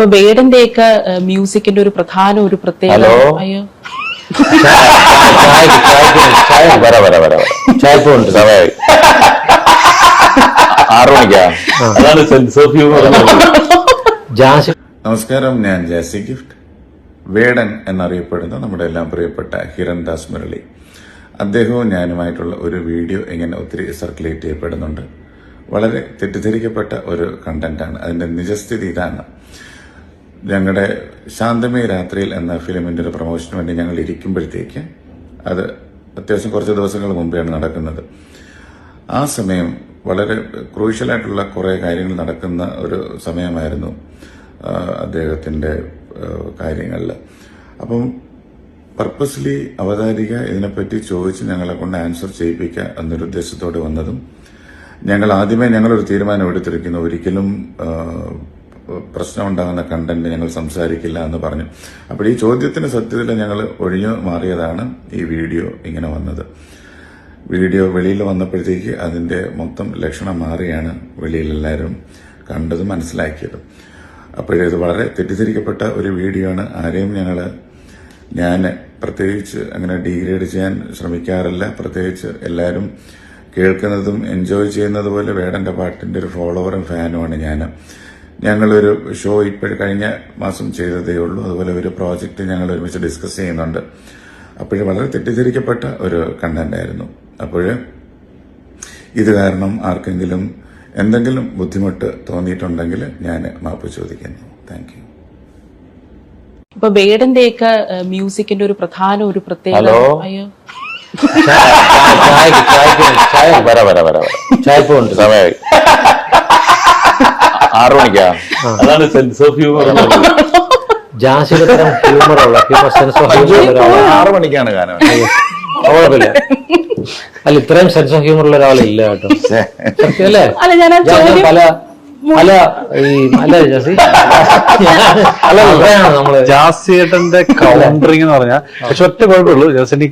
ഇപ്പൊ വേടന്റെയൊക്കെ മ്യൂസിക്കിന്റെ ഒരു പ്രധാന ഒരു പ്രത്യേകത ഹലോ? അയ്യോ. ചായ ചായ വര വര വര ചായപ്പോ ഉണ്ട് സമയമായി ആറ് മണിക്കാ? അതാണ് സെൻസ് ഓഫ് ഹ്യൂമർ ജാസ് നമസ്കാരം ഞാൻ ജാസി ഗിഫ്റ്റ്. വേടൻ എന്നറിയപ്പെടുന്ന നമ്മുടെ എല്ലാം പ്രിയപ്പെട്ട ഹിരൺദാസ് മുരളി. അദ്ദേഹവും ഞാനുമായിട്ടുള്ള ഒരു വീഡിയോ ഇങ്ങനെ ഒത്തിരി സർക്കുലേറ്റ് ചെയ്യപ്പെടുന്നുണ്ട്. വളരെ തെറ്റിദ്ധരിക്കപ്പെട്ട ഒരു കണ്ടന്റാണ് അതിന്റെ നിജസ്ഥിതി ഇതാണ്. ഞങ്ങളുടെ ശാന്തമേ രാത്രിയിൽ എന്ന ഫിലിമിന്റെ ഒരു പ്രൊമോഷന് വേണ്ടി ഞങ്ങൾ ഇരിക്കുമ്പോഴത്തേക്ക് അത് അത്യാവശ്യം കുറച്ച് ദിവസങ്ങൾ മുമ്പെയാണ് നടക്കുന്നത്. ആ സമയം വളരെ ക്രൂഷ്യലായിട്ടുള്ള കുറേ കാര്യങ്ങൾ നടക്കുന്ന ഒരു സമയമായിരുന്നു അദ്ദേഹത്തിന്റെ കാര്യങ്ങളിൽ. അപ്പം പർപ്പസ്ലി അവതാരിക ഇതിനെപ്പറ്റി ചോദിച്ച് ഞങ്ങളെ കൊണ്ട് ആൻസർ ചെയ്യിപ്പിക്കുക എന്നൊരു ഉദ്ദേശത്തോടെ വന്നതും ഞങ്ങൾ ആദ്യമേ ഞങ്ങളൊരു തീരുമാനം എടുത്തിരിക്കുന്നു. ഒരിക്കലും പ്രശ്നമുണ്ടാകുന്ന കണ്ടന്റ് ഞങ്ങൾ സംസാരിക്കില്ല എന്ന് പറഞ്ഞു. അപ്പോൾ ഈ ചോദ്യത്തിന് സത്യത്തിൽ ഞങ്ങൾ ഒഴിഞ്ഞു മാറിയതാണ് ഈ വീഡിയോ ഇങ്ങനെ വന്നത്. വീഡിയോ വെളിയിൽ വന്നപ്പോഴത്തേക്ക് അതിന്റെ മൊത്തം ലക്ഷണം മാറിയാണ് വെളിയിൽ എല്ലാവരും കണ്ടത് മനസ്സിലാക്കിയത്. ഇത് വളരെ തെറ്റിദ്ധരിക്കപ്പെട്ട ഒരു വീഡിയോ ആണ്. ആരെയും ഞങ്ങൾ ഞാൻ പ്രത്യേകിച്ച് അങ്ങനെ ഡീഗ്രേഡ് ചെയ്യാൻ ശ്രമിക്കാറില്ല. പ്രത്യേകിച്ച് എല്ലാവരും കേൾക്കുന്നതും എൻജോയ് ചെയ്യുന്നത് പോലെ വേടന്റെ പാട്ടിന്റെ ഒരു ഫോളോവറും ഫാനുമാണ് ഞാൻ. ഞങ്ങളൊരു ഷോ ഇപ്പോൾ കഴിഞ്ഞ മാസം ചെയ്തതേ ഉള്ളൂ. അതുപോലെ ഒരു പ്രോജക്റ്റ് ഞങ്ങൾ ഒരുമിച്ച് ഡിസ്കസ് ചെയ്യുന്നുണ്ട്. അപ്പോഴും വളരെ തെറ്റിദ്ധരിക്കപ്പെട്ട ഒരു കണ്ടന്റ് ആയിരുന്നു. അപ്പോൾ ഇത് കാരണം ആർക്കെങ്കിലും എന്തെങ്കിലും ബുദ്ധിമുട്ട് തോന്നിയിട്ടുണ്ടെങ്കിൽ ഞാൻ മാപ്പ് ചോദിക്കുന്നു. താങ്ക് യു ഇപ്പൊ ഒക്കെ മ്യൂസിക്കിന്റെ ഒരു പ്രധാന ഒരു പ്രത്യേകത? അയ്യോ. ചായ ചായ ചായ വര വര വര. ചായപ്പോ ഉണ്ട് സമയമായി. ആറു മണിക്കാ? അതാണ് സെൻസ് ഓഫ് ഹ്യൂമർ ജാസിയുടെ തരം ഹ്യൂമറുള്ള ഹ്യൂമർ സെൻസ് ഓഫ് ഹ്യൂമർ ആറു മണിക്കാണ് ഗാനം. കുഴപ്പമില്ല. അല്ല ഇത്രയും സെൻസ് ഓഫ് ഹ്യൂമർ ഉള്ള ഒരാളില്ല കേട്ടോ. സത്യം അല്ലേ? അല്ല, ഞാൻ ആ ജാസി പല പല ഈ അല്ല ജാസി? അല്ല നമ്മൾ. ജാസിയേട്ടന്റെ കൗണ്ടറിങ് എന്ന് പറഞ്ഞാൽ പക്ഷെ ഒറ്റ കുഴപ്പമുള്ളൂ ജാസിന്